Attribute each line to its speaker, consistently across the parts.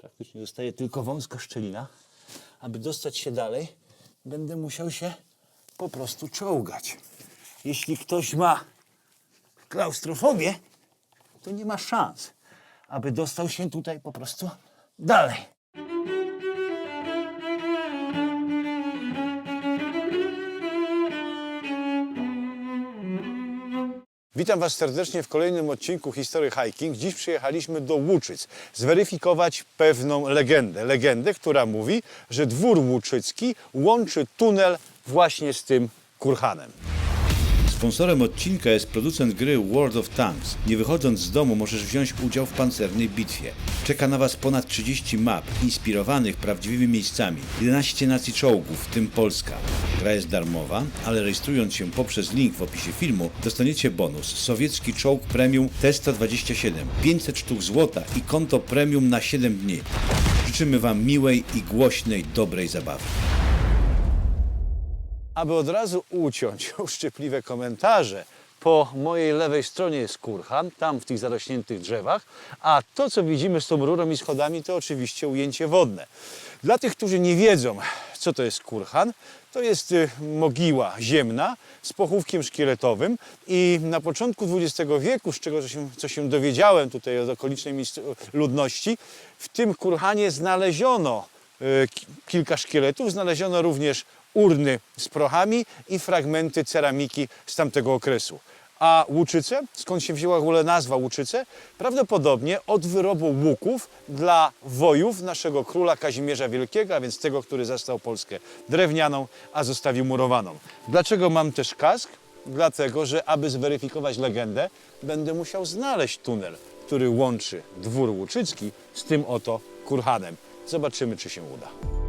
Speaker 1: Praktycznie zostaje tylko wąska szczelina. Aby dostać się dalej, będę musiał się po prostu czołgać. Jeśli ktoś ma klaustrofobię, to nie ma szans, aby dostał się tutaj po prostu dalej. Witam Was serdecznie w kolejnym odcinku Historii Hiking. Dziś przyjechaliśmy do Łuczyc zweryfikować pewną legendę. Legendę, która mówi, że dwór łuczycki łączy tunel właśnie z tym kurhanem.
Speaker 2: Sponsorem odcinka jest producent gry World of Tanks. Nie wychodząc z domu możesz wziąć udział w pancernej bitwie. Czeka na Was ponad 30 map inspirowanych prawdziwymi miejscami. 11 nacji czołgów, w tym Polska. Gra jest darmowa, ale rejestrując się poprzez link w opisie filmu dostaniecie bonus. Sowiecki czołg premium T-127, 500 sztuk złota i konto premium na 7 dni. Życzymy Wam miłej i głośnej, dobrej zabawy.
Speaker 1: Aby od razu uciąć uszczypliwe komentarze, po mojej lewej stronie jest kurhan, tam w tych zarośniętych drzewach, a to, co widzimy z tą rurą i schodami, to oczywiście ujęcie wodne. Dla tych, którzy nie wiedzą, co to jest kurhan, to jest y, mogiła ziemna z pochówkiem szkieletowym i na początku XX wieku, z czego co się, co się dowiedziałem tutaj od okolicznej ludności, w tym kurhanie znaleziono y, ki- kilka szkieletów, znaleziono również urny z prochami i fragmenty ceramiki z tamtego okresu. A Łuczyce, skąd się wzięła w ogóle nazwa Łuczyce? Prawdopodobnie od wyrobu łuków dla wojów naszego króla Kazimierza Wielkiego, a więc tego, który zastał Polskę drewnianą, a zostawił murowaną. Dlaczego mam też kask? Dlatego, że aby zweryfikować legendę, będę musiał znaleźć tunel, który łączy dwór Łuczycki z tym oto kurhanem. Zobaczymy, czy się uda.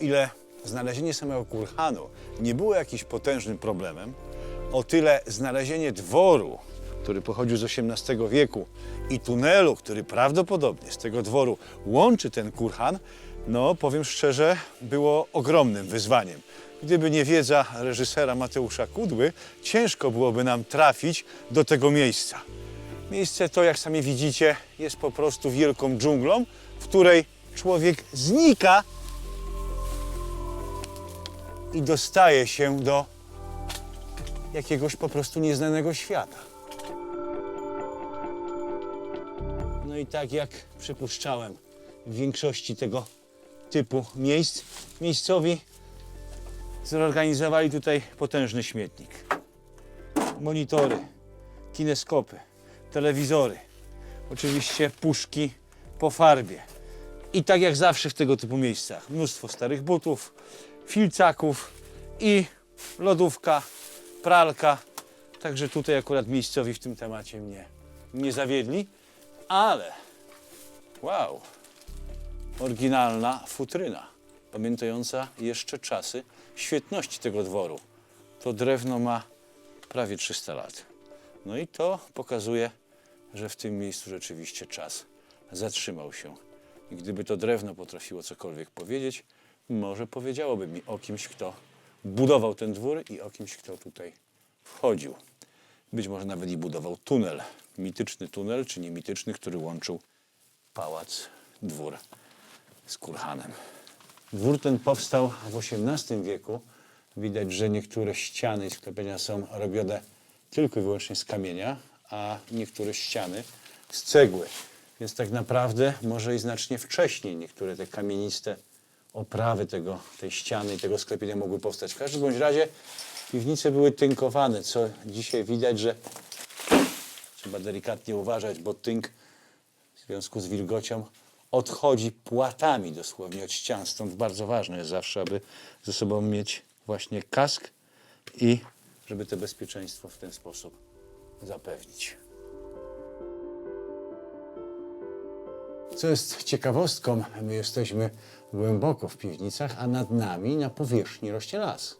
Speaker 1: Ile znalezienie samego kurhanu nie było jakimś potężnym problemem, o tyle znalezienie dworu, który pochodził z XVIII wieku i tunelu, który prawdopodobnie z tego dworu łączy ten kurhan, no powiem szczerze, było ogromnym wyzwaniem. Gdyby nie wiedza reżysera Mateusza Kudły, ciężko byłoby nam trafić do tego miejsca. Miejsce to, jak sami widzicie, jest po prostu wielką dżunglą, w której człowiek znika i dostaje się do jakiegoś po prostu nieznanego świata. No i tak jak przypuszczałem, w większości tego typu miejsc, miejscowi zorganizowali tutaj potężny śmietnik. Monitory, kineskopy, telewizory, oczywiście puszki po farbie. I tak jak zawsze w tego typu miejscach, mnóstwo starych butów, filcaków i lodówka, pralka. Także tutaj akurat miejscowi w tym temacie mnie nie zawiedli, ale wow, oryginalna futryna, pamiętająca jeszcze czasy świetności tego dworu. To drewno ma prawie 300 lat. No i to pokazuje, że w tym miejscu rzeczywiście czas zatrzymał się. I gdyby to drewno potrafiło cokolwiek powiedzieć, może powiedziałoby mi o kimś, kto budował ten dwór i o kimś, kto tutaj wchodził. Być może nawet i budował tunel. Mityczny tunel, czy nie mityczny, który łączył pałac, dwór z kurhanem. Dwór ten powstał w XVIII wieku. Widać, że niektóre ściany i sklepienia są robione tylko i wyłącznie z kamienia, a niektóre ściany z cegły. Więc tak naprawdę może i znacznie wcześniej niektóre te kamieniste oprawy tego, tej ściany i tego sklepienia mogły powstać. W każdym bądź razie piwnice były tynkowane, co dzisiaj widać, że trzeba delikatnie uważać, bo tynk w związku z wilgocią odchodzi płatami dosłownie od ścian. Stąd bardzo ważne jest zawsze, aby ze sobą mieć właśnie kask i żeby to bezpieczeństwo w ten sposób zapewnić. Co jest ciekawostką, my jesteśmy głęboko w piwnicach, a nad nami na powierzchni rośnie las.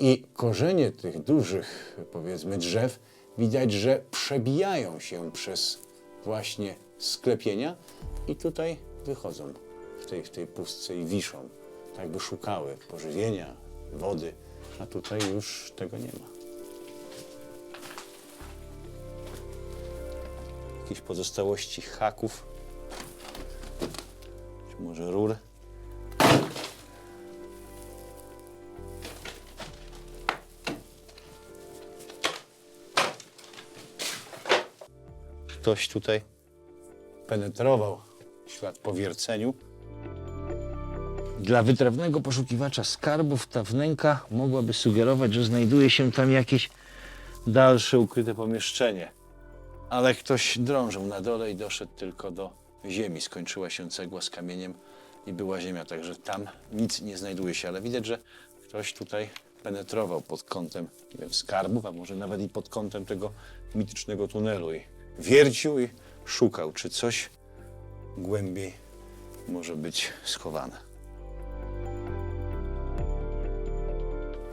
Speaker 1: I korzenie tych dużych, powiedzmy, drzew widać, że przebijają się przez właśnie sklepienia i tutaj wychodzą w tej, w tej pustce i wiszą, tak by szukały pożywienia, wody A tutaj już tego nie ma. Jakieś pozostałości haków. Czy może rur. Ktoś tutaj penetrował ślad po wierceniu. Dla wytrawnego poszukiwacza skarbów ta wnęka mogłaby sugerować, że znajduje się tam jakieś dalsze ukryte pomieszczenie. Ale ktoś drążył na dole i doszedł tylko do ziemi. Skończyła się cegła z kamieniem i była ziemia, także tam nic nie znajduje się. Ale widać, że ktoś tutaj penetrował pod kątem nie wiem, skarbów, a może nawet i pod kątem tego mitycznego tunelu i wiercił i szukał, czy coś głębiej może być schowane.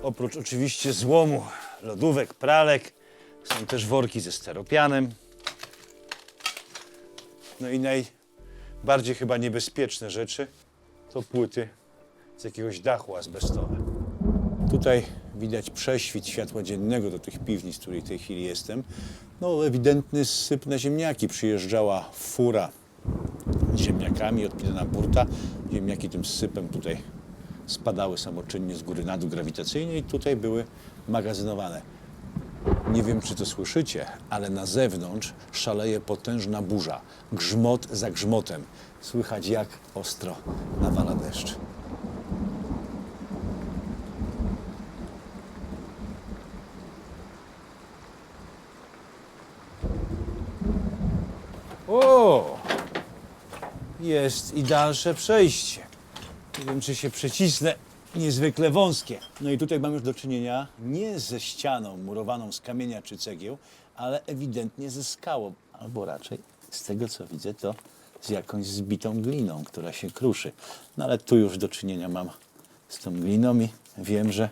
Speaker 1: Oprócz oczywiście złomu, lodówek, pralek, są też worki ze steropianem. No i najbardziej chyba niebezpieczne rzeczy to płyty z jakiegoś dachu azbestowe. Tutaj widać prześwit światła dziennego do tych piwnic, w której w tej chwili jestem. No ewidentny syp na ziemniaki. Przyjeżdżała fura z ziemniakami, odpinana burta. Ziemniaki tym sypem tutaj spadały samoczynnie z góry na dół grawitacyjnie i tutaj były magazynowane. Nie wiem, czy to słyszycie, ale na zewnątrz szaleje potężna burza. Grzmot za grzmotem. Słychać, jak ostro nawala deszcz. O! Jest i dalsze przejście. Nie wiem, czy się przecisnę. Niezwykle wąskie. No i tutaj mam już do czynienia nie ze ścianą murowaną z kamienia czy cegieł, ale ewidentnie ze skałą. Albo raczej, z tego co widzę, to z jakąś zbitą gliną, która się kruszy. No ale tu już do czynienia mam z tą gliną i wiem, że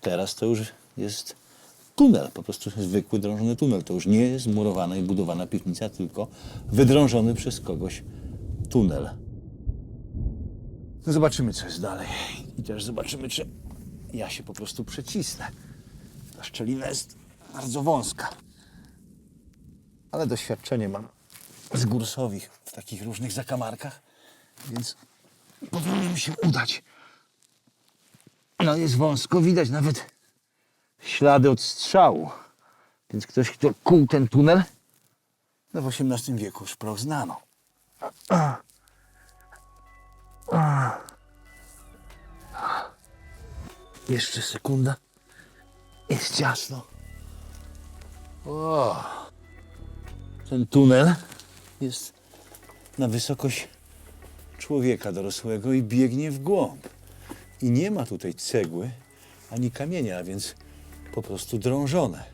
Speaker 1: teraz to już jest tunel, po prostu zwykły drążony tunel. To już nie jest murowana i budowana piwnica, tylko wydrążony przez kogoś tunel. No zobaczymy, co jest dalej. I też zobaczymy, czy ja się po prostu przecisnę. Ta szczelina jest bardzo wąska. Ale doświadczenie mam z Gursowich w takich różnych zakamarkach, więc powinno mi się udać. No jest wąsko, widać nawet ślady od strzału. Więc ktoś, kto kuł ten tunel, no w XVIII wieku już proch znano. Jeszcze sekunda. Jest ciasno. Ten tunel jest na wysokość człowieka dorosłego i biegnie w głąb. I nie ma tutaj cegły ani kamienia, a więc po prostu drążone.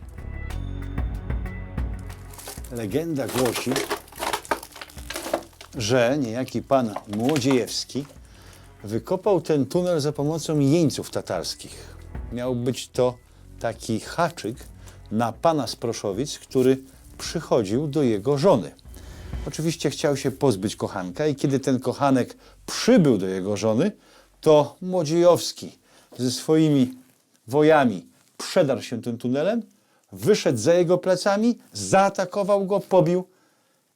Speaker 1: Legenda głosi, że niejaki pan Młodziejewski wykopał ten tunel za pomocą jeńców tatarskich. Miał być to taki haczyk na pana z Proszowic, który przychodził do jego żony. Oczywiście chciał się pozbyć kochanka i kiedy ten kochanek przybył do jego żony, to Młodziejowski ze swoimi wojami przedarł się tym tunelem, wyszedł za jego plecami, zaatakował go, pobił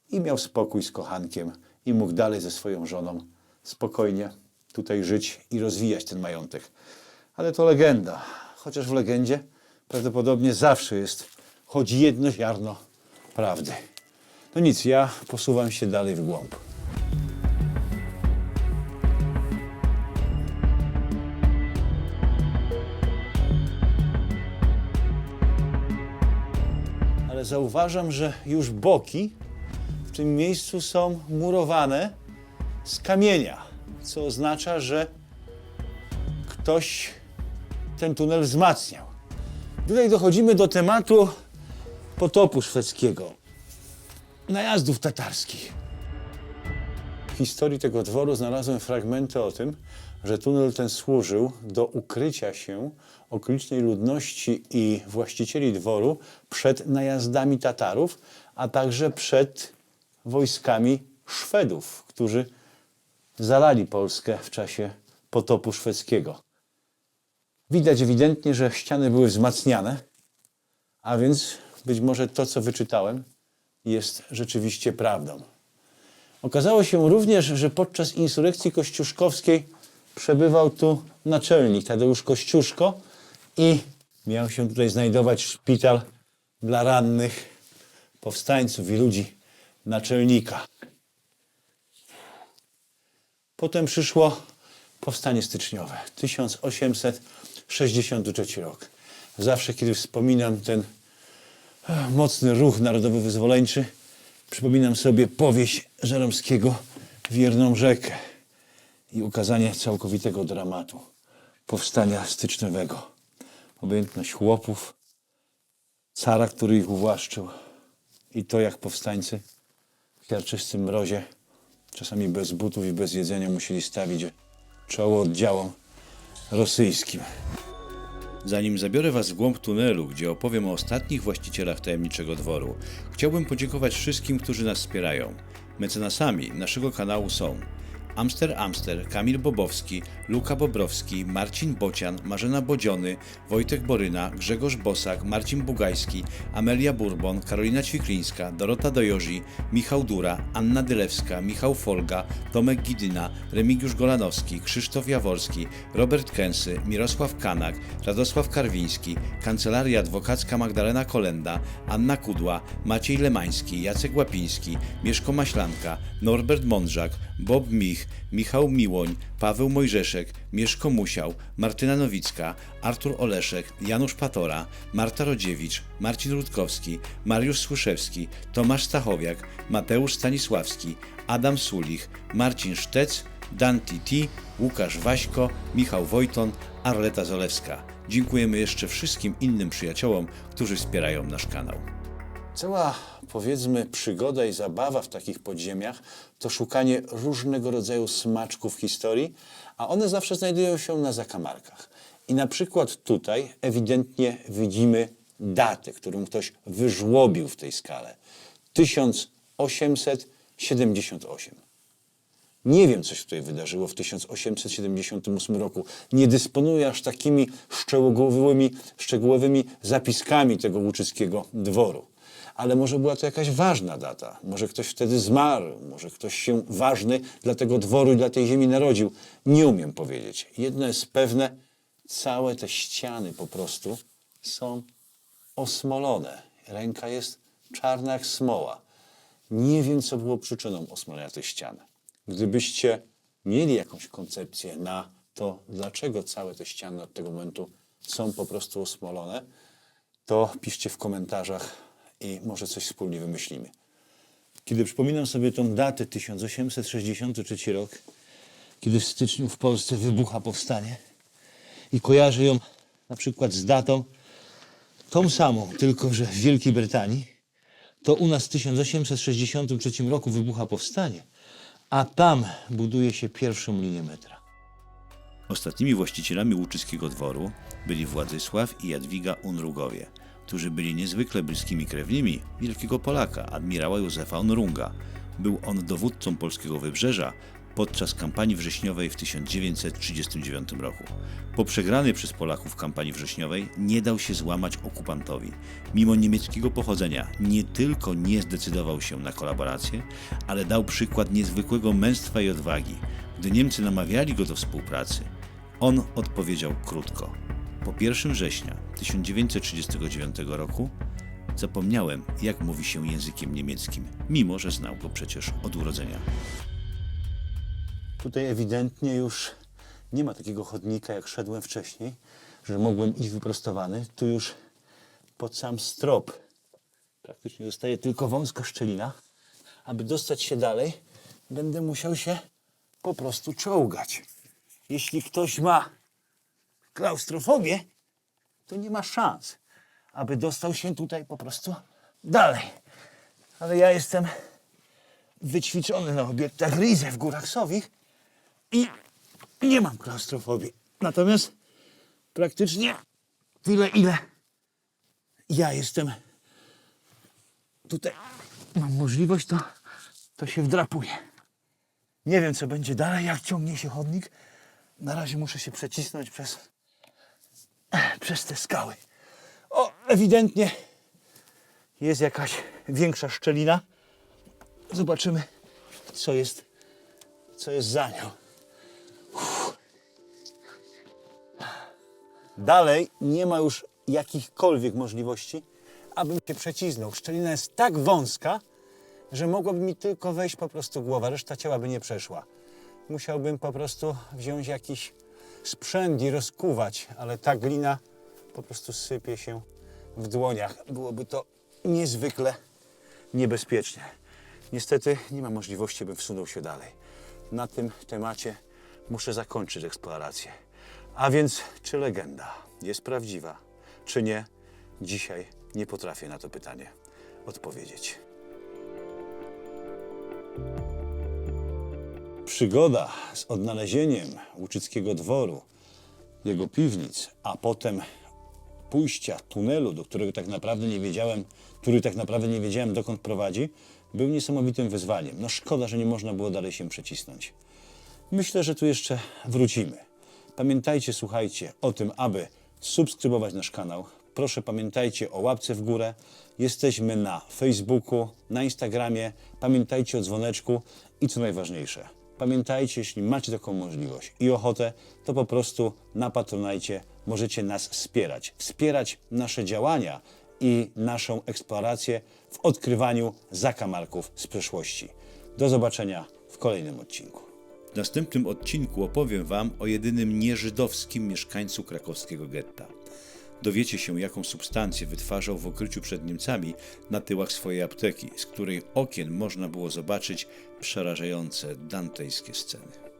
Speaker 1: i miał spokój z kochankiem i mógł dalej ze swoją żoną spokojnie tutaj żyć i rozwijać ten majątek. Ale to legenda, chociaż w legendzie prawdopodobnie zawsze jest choć jedno ziarno prawdy. No nic, ja posuwam się dalej w głąb. Ale zauważam, że już boki w tym miejscu są murowane z kamienia, co oznacza, że ktoś ten tunel wzmacniał. Tutaj dochodzimy do tematu potopu szwedzkiego, najazdów tatarskich. W historii tego dworu znalazłem fragmenty o tym, że tunel ten służył do ukrycia się okolicznej ludności i właścicieli dworu przed najazdami Tatarów, a także przed wojskami Szwedów, którzy zalali Polskę w czasie potopu szwedzkiego. Widać ewidentnie, że ściany były wzmacniane, a więc być może to, co wyczytałem, jest rzeczywiście prawdą. Okazało się również, że podczas insurekcji kościuszkowskiej przebywał tu naczelnik Tadeusz Kościuszko i miał się tutaj znajdować szpital dla rannych powstańców i ludzi naczelnika. Potem przyszło powstanie styczniowe, 1863 rok. Zawsze, kiedy wspominam ten e, mocny ruch narodowy-wyzwoleńczy, przypominam sobie powieść Żeromskiego Wierną rzekę i ukazanie całkowitego dramatu powstania styczniowego. Obojętność chłopów, cara, który ich uwłaszczył i to, jak powstańcy w siarczystym mrozie, czasami bez butów i bez jedzenia, musieli stawić czoło oddziałom rosyjskim.
Speaker 2: Zanim zabiorę Was w głąb tunelu, gdzie opowiem o ostatnich właścicielach tajemniczego dworu, chciałbym podziękować wszystkim, którzy nas wspierają. Mecenasami naszego kanału są Amster Amster, Kamil Bobowski, Luka Bobrowski, Marcin Bocian, Marzena Bodziony, Wojtek Boryna, Grzegorz Bosak, Marcin Bugajski, Amelia Bourbon, Karolina Ćwiklińska, Dorota Dojozi, Michał Dura, Anna Dylewska, Michał Folga, Tomek Gidyna, Remigiusz Golanowski, Krzysztof Jaworski, Robert Kęsy, Mirosław Kanak, Radosław Karwiński, Kancelaria Adwokacka Magdalena Kolenda, Anna Kudła, Maciej Lemański, Jacek Łapiński, Mieszko Maślanka, Norbert Mądrzak, Bob Mich, Michał Miłoń, Paweł Mojżeszek, Mieszko Musiał, Martyna Nowicka, Artur Oleszek, Janusz Patora, Marta Rodziewicz, Marcin Rutkowski, Mariusz Słyszewski, Tomasz Stachowiak, Mateusz Stanisławski, Adam Sulich, Marcin Sztec, Danti T, Łukasz Waśko, Michał Wojton, Arleta Zolewska. Dziękujemy jeszcze wszystkim innym przyjaciołom, którzy wspierają nasz kanał.
Speaker 1: Cała, powiedzmy, przygoda i zabawa w takich podziemiach to szukanie różnego rodzaju smaczków historii, a one zawsze znajdują się na zakamarkach. I na przykład tutaj ewidentnie widzimy datę, którą ktoś wyżłobił w tej skale. 1878. Nie wiem, co się tutaj wydarzyło w 1878 roku. Nie dysponuję aż takimi szczegółowymi, szczegółowymi zapiskami tego łuczyckiego dworu. Ale może była to jakaś ważna data. Może ktoś wtedy zmarł, może ktoś się ważny dla tego dworu i dla tej ziemi narodził. Nie umiem powiedzieć. Jedno jest pewne, całe te ściany po prostu są osmolone. Ręka jest czarna jak smoła. Nie wiem, co było przyczyną osmolenia tych ścian. Gdybyście mieli jakąś koncepcję na to, dlaczego całe te ściany od tego momentu są po prostu osmolone, to piszcie w komentarzach i może coś wspólnie wymyślimy. Kiedy przypominam sobie tą datę 1863 rok, kiedy w styczniu w Polsce wybucha powstanie i kojarzę ją na przykład z datą tą samą, tylko że w Wielkiej Brytanii, to u nas w 1863 roku wybucha powstanie, a tam buduje się pierwszą linię metra.
Speaker 2: Ostatnimi właścicielami łuczyckiego dworu byli Władysław i Jadwiga Unrugowie, którzy byli niezwykle bliskimi krewnymi wielkiego Polaka, admirała Józefa Unrunga. Był on dowódcą polskiego wybrzeża podczas kampanii wrześniowej w 1939 roku. Po przegranej przez Polaków kampanii wrześniowej nie dał się złamać okupantowi. Mimo niemieckiego pochodzenia nie tylko nie zdecydował się na kolaborację, ale dał przykład niezwykłego męstwa i odwagi. Gdy Niemcy namawiali go do współpracy, on odpowiedział krótko. Po 1 września 1939 roku zapomniałem, jak mówi się językiem niemieckim, mimo że znał go przecież od urodzenia.
Speaker 1: Tutaj ewidentnie już nie ma takiego chodnika, jak szedłem wcześniej, że mogłem iść wyprostowany. Tu już pod sam strop praktycznie zostaje tylko wąska szczelina. Aby dostać się dalej, będę musiał się po prostu czołgać. Jeśli ktoś ma klaustrofobię, to nie ma szans, aby dostał się tutaj po prostu dalej. Ale ja jestem wyćwiczony na obiektach Rize w Górach Sowich i nie mam klaustrofobii. Natomiast praktycznie tyle, ile ja jestem tutaj, mam możliwość, to, to się wdrapuję. Nie wiem, co będzie dalej, jak ciągnie się chodnik. Na razie muszę się przecisnąć przez przez te skały. O, ewidentnie jest jakaś większa szczelina. Zobaczymy, co jest, co jest za nią. Uff. Dalej nie ma już jakichkolwiek możliwości, abym się przecisnął. Szczelina jest tak wąska, że mogłaby mi tylko wejść po prostu głowa, reszta ciała by nie przeszła. Musiałbym po prostu wziąć jakiś sprzęt i rozkuwać, ale ta glina po prostu sypie się w dłoniach. Byłoby to niezwykle niebezpiecznie. Niestety nie ma możliwości, bym wsunął się dalej. Na tym temacie muszę zakończyć eksplorację. A więc, czy legenda jest prawdziwa, czy nie? Dzisiaj nie potrafię na to pytanie odpowiedzieć. Przygoda z odnalezieniem Łuczyckiego dworu, jego piwnic, a potem pójścia tunelu, do którego tak naprawdę nie wiedziałem, który tak naprawdę nie wiedziałem dokąd prowadzi, był niesamowitym wyzwaniem. No szkoda, że nie można było dalej się przecisnąć. Myślę, że tu jeszcze wrócimy. Pamiętajcie, słuchajcie o tym, aby subskrybować nasz kanał. Proszę pamiętajcie o łapce w górę. Jesteśmy na Facebooku, na Instagramie. Pamiętajcie o dzwoneczku i co najważniejsze, pamiętajcie, jeśli macie taką możliwość i ochotę, to po prostu na Patronajcie możecie nas wspierać. Wspierać nasze działania i naszą eksplorację w odkrywaniu zakamarków z przeszłości. Do zobaczenia w kolejnym odcinku.
Speaker 2: W następnym odcinku opowiem Wam o jedynym nieżydowskim mieszkańcu krakowskiego getta. Dowiecie się, jaką substancję wytwarzał w ukryciu przed Niemcami na tyłach swojej apteki, z której okien można było zobaczyć przerażające dantejskie sceny.